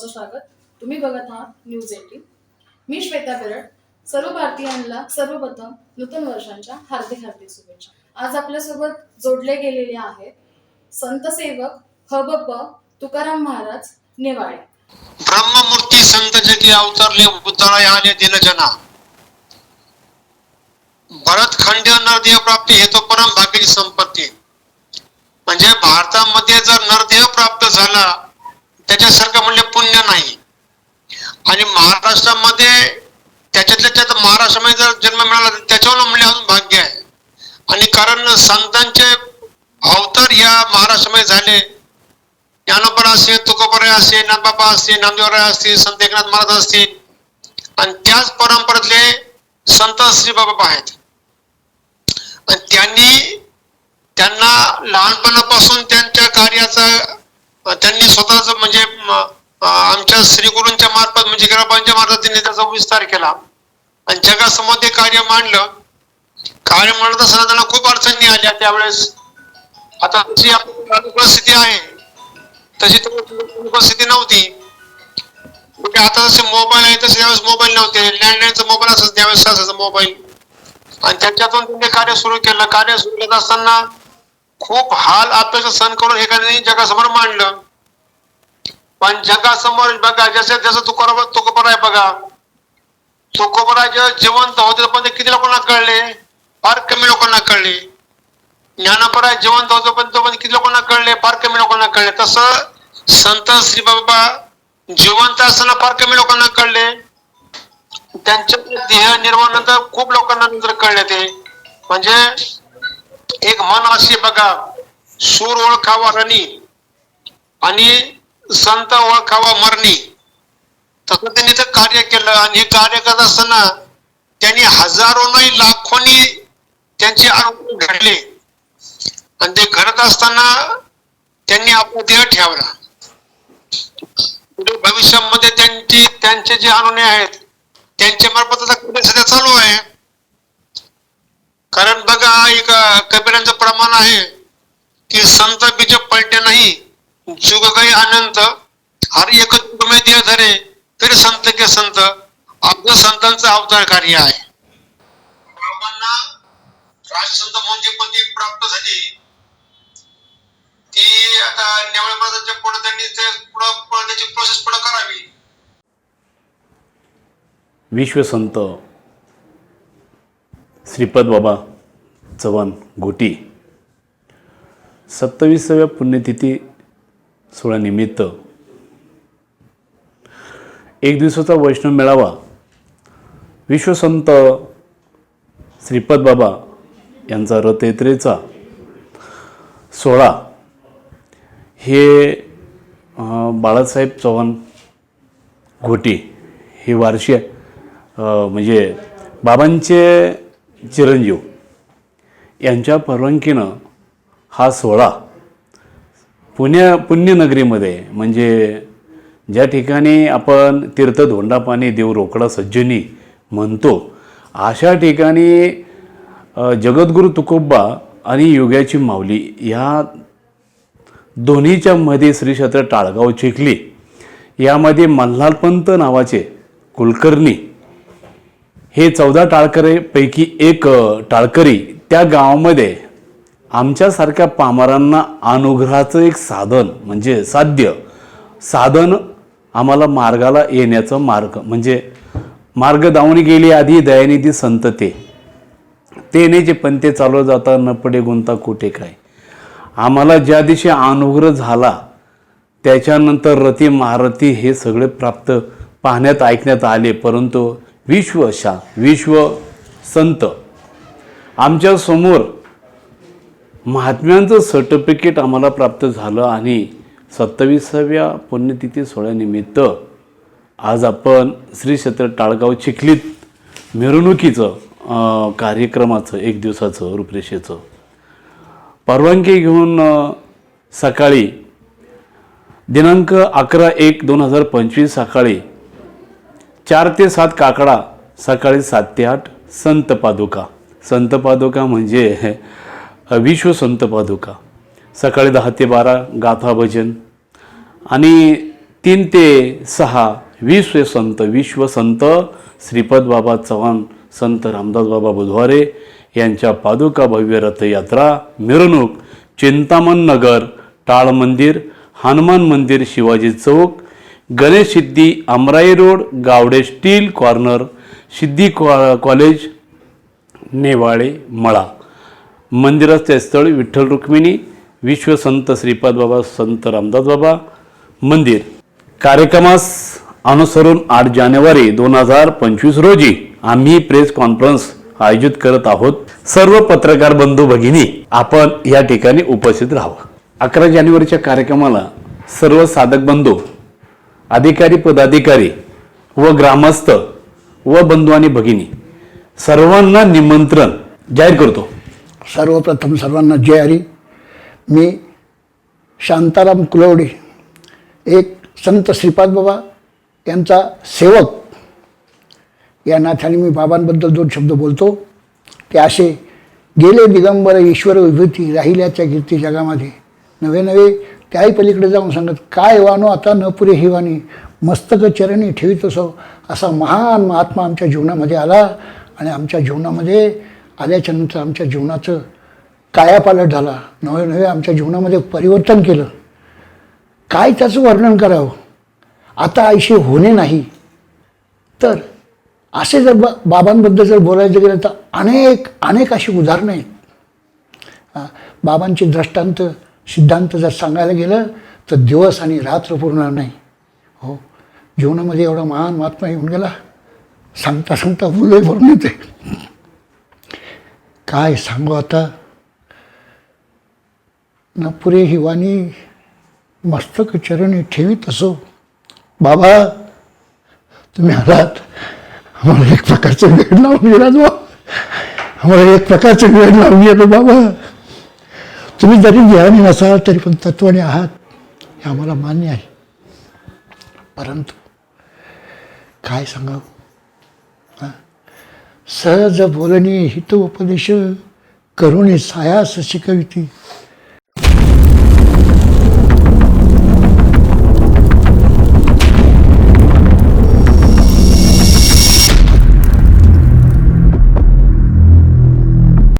सर्वांचं स्वागत. तुम्ही बघत आहात न्यूज एटीन मी श्वेता बेरड सर्व भारतीयांना सर्वप्रथम नूतन वर्षांच्या हार्दिक हार्दिक शुभेच्छा. आज आपल्यासोबत जोडले गेलेले आहेत संतसेवक हबप तुकाराम महाराज नेवाळे. ब्रह्ममूर्ती संत जगी अवतरले उतराय आले दिल जना. भरत खंड नरदेह प्राप्ती हे तो परम भाग्याची संपत्ती. म्हणजे भारतामध्ये जर नरदेह प्राप्त झाला त्याच्यासारखं म्हणजे पुण्य नाही. आणि महाराष्ट्रामध्ये त्याच्यातल्या त्यात महाराष्ट्रामध्ये जर जन्म मिळाला त्याच्यावर म्हणजे अजून भाग्य आहे. आणि कारण संतांचे अवतार या महाराष्ट्रामध्ये झाले. ज्ञानोपर असतील तुकोबरे असतील नाथबाबा असतील नामदेवराय असतील संत एकनाथ महाराज असतील. आणि त्याच परंपरेतले संत श्री बाबा आहेत. आणि त्यांनी त्यांना लहानपणापासून त्यांच्या कार्याचा त्यांनी स्वतःच म्हणजे आमच्या श्रीगुरूंच्या मार्फत म्हणजे ग्रामांच्या मार्फत त्यांनी त्याचा विस्तार केला. आणि जगासमोर ते कार्य मांडलं. कार्य मांडत असताना त्यांना खूप अडचणी आल्या. त्यावेळेस आता जी आपली परिस्थिती आहे तशी तर परिस्थिती नव्हती. म्हणजे आता जसे मोबाईल आहे तसे त्यावेळेस मोबाईल नव्हते. लँडलाईनचा मोबाईल असायचा त्यावेळेस असायचा मोबाईल. आणि त्याच्यातून त्यांनी कार्य सुरू केलं. कार्य सुरू करत असताना खूप हाल आपल्याला सहन करून हे जगासमोर मांडलं. पण जगासमोर बघा जसं जसं तुकोबा तुकोबर आहे बघा. तुकोबरा जिवंत होते पण ते किती लोकांना कळले? फार कमी लोकांना कळले. ज्ञानापराय जिवंत होतो पण तो पण किती लोकांना कळले? फार कमी लोकांना कळले. तसं संत श्री बाबा जिवंत असताना फार कमी लोकांना कळले. त्यांच्या देह निर्माणानंतर खूप लोकांना नंतर कळले ते. म्हणजे एक मन अशी बघा सूर ओळखावा रणी. आणि संत ओळखावा मरणी. तसं त्यांनी ते कार्य केलं आणि हे कार्य करत असताना त्यांनी हजारो नाही लाखोनी त्यांचे आरोप घडले. आणि ते घडत असताना त्यांनी आपला देह ठेवला. भविष्यामध्ये त्यांची त्यांचे जे अनुने आहेत त्यांच्या मार्फत आता सध्या चालू आहे. कारण बघा एक कबीरांचं प्रमाण आहे की संत बीज पलटे नाही. जुग गई अनंत हर एक तुम्ही देह धरे तरी संत के संत आपलं संतांचं अवतार कार्य आहे. बाबांना राजसंत म्हणून जी पदवी प्राप्त झाली. ती आता नेवळ महाराजांच्या पुढे त्यांनी ते पुढं त्याची प्रोसेस पुढे करावी. विश्वसंत श्रीपद बाबा चव्हाण गोटी सत्तावीसाव्या पुण्यतिथी सोहळ्यानिमित्त एक दिवसाचा वैष्णव मेळावा. विश्वसंत श्रीपद बाबा यांचा रथयात्रेचा सोहळा. हे बाळासाहेब चव्हाण घोटी हे वारशी म्हणजे बाबांचे चिरंजीव यांच्या परवानगीनं हा सोहळा पुण्या पुण्यनगरीमध्ये म्हणजे ज्या ठिकाणी आपण तीर्थधोंडा पाणी देव रोकडा सज्जनी म्हणतो अशा ठिकाणी जगद्गुरू तुकोब्बा आणि योग्याची माऊली ह्या दोन्हीच्या मध्ये श्री क्षेत्र टाळगाव चिखली यामध्ये मल्हारपंत नावाचे कुलकर्णी हे चौदा टाळकरेपैकी एक टाळकरी त्या गावामध्ये आमच्यासारख्या पामरांना अनुग्रहाचं एक साधन म्हणजे साध्य. साधन आम्हाला मार्गाला येण्याचं मार्ग म्हणजे मार्ग दावणी गेली आधी दयानिधी संतते ते. जे पण ते चालू जाता न पडे गुंता कुठे काय. आम्हाला ज्या दिवशी अनुग्रह झाला त्याच्यानंतर रती महारथी हे सगळे प्राप्त पाहण्यात ऐकण्यात आले. परंतु विश्वशा विश्व संत आमच्यासमोर महात्म्यांचं सर्टिफिकेट आम्हाला प्राप्त झालं आणि सत्तावीसाव्या पुण्यतिथी सोहळ्यानिमित्त आज आपण श्री क्षेत्र टाळगाव चिखलीत मिरवणुकीचं कार्यक्रमाचं एक दिवसाचं रूपरेषेचं परवानगी घेऊन सकाळी दिनांक अकरा एक दोन हजार पंचवीस सकाळी चार ते सात काकडा सकाळी सात ते आठ संत पादुका. संत पादुका म्हणजे विश्व संत पादुका. सकाळी दहा ते बारा गाथा भजन आणि तीन ते सहा विश्व संत विश्व संत श्रीपद बाबा चव्हाण संत रामदास बाबा बुधवारे यांच्या पादुका भव्य रथयात्रा मिरवणूक चिंतामण नगर टाळ मंदिर हनुमान मंदिर शिवाजी चौक Ganesh Siddhi Amrai road Gawade steel corner Siddhi कॉ कॉलेज नेवाळे मळा. मंदिराचे स्थळ विठ्ठल रुक्मिणी विश्वसंत श्रीपाद बाबा संत रामदास बाबा मंदिर. कार्यक्रमास अनुसरून आठ जानेवारी दोन हजार पंचवीस रोजी आम्ही प्रेस कॉन्फरन्स आयोजित करत आहोत. सर्व पत्रकार बंधू भगिनी आपण या ठिकाणी उपस्थित राहावं. अकरा जानेवारीच्या कार्यक्रमाला सर्व साधक बंधू अधिकारी पदाधिकारी व ग्रामस्थ व बंधू आणि भगिनी सर्वांना निमंत्रण जाहीर करतो. सर्वप्रथम सर्वांना जय हरी. मी शांताराम कुलवडे एक संत श्रीपाद बाबा यांचा सेवक. या नाथ्याने मी बाबांबद्दल दोन शब्द बोलतो. ते असे गेले दिगंबर ईश्वर विभूती राहिल्याच्या कीर्ती जगामध्ये. नवे नवे त्याही पलीकडे जाऊन सांगत काय वानो आता न पुरे ही वाणी. मस्तक चरणी ठेवित असो. असा महान महात्मा आमच्या जीवनामध्ये आला आणि आमच्या जीवनामध्ये आल्याच्यानंतर आमच्या जीवनाचं कायापालट झाला. नवे नवे आमच्या जीवनामध्ये परिवर्तन केलं. काय त्याचं वर्णन करावं? आता आयुष्य होणे नाही. तर असे जर बा बाबांबद्दल जर बोलायचं गेलं तर अनेक अनेक अशी उदाहरणं आहेत. बाबांचे दृष्टांत सिद्धांत जर सांगायला गेलं तर दिवस आणि रात्र पुरणार नाही. हो जीवनामध्ये एवढा महान महात्मा येऊन गेला. सांगता सांगता मुलं भरून येते. काय सांगू आता? ना पुरे हिवानी मस्तक चरणी ठेवीत असो. बाबा तुम्ही आलात. आम्हाला एक प्रकारचं वेळ लावून गेला बा आम्हाला एक प्रकारचं वेळ लावून गेलो बाबा. तुम्ही जरी ज्ञानी नसाल तरी पण तत्वाने आहात. हे आम्हाला मान्य आहे. परंतु काय सांगावं? सहज बोलणी हित उपदेश करुणी सायास शिकविती.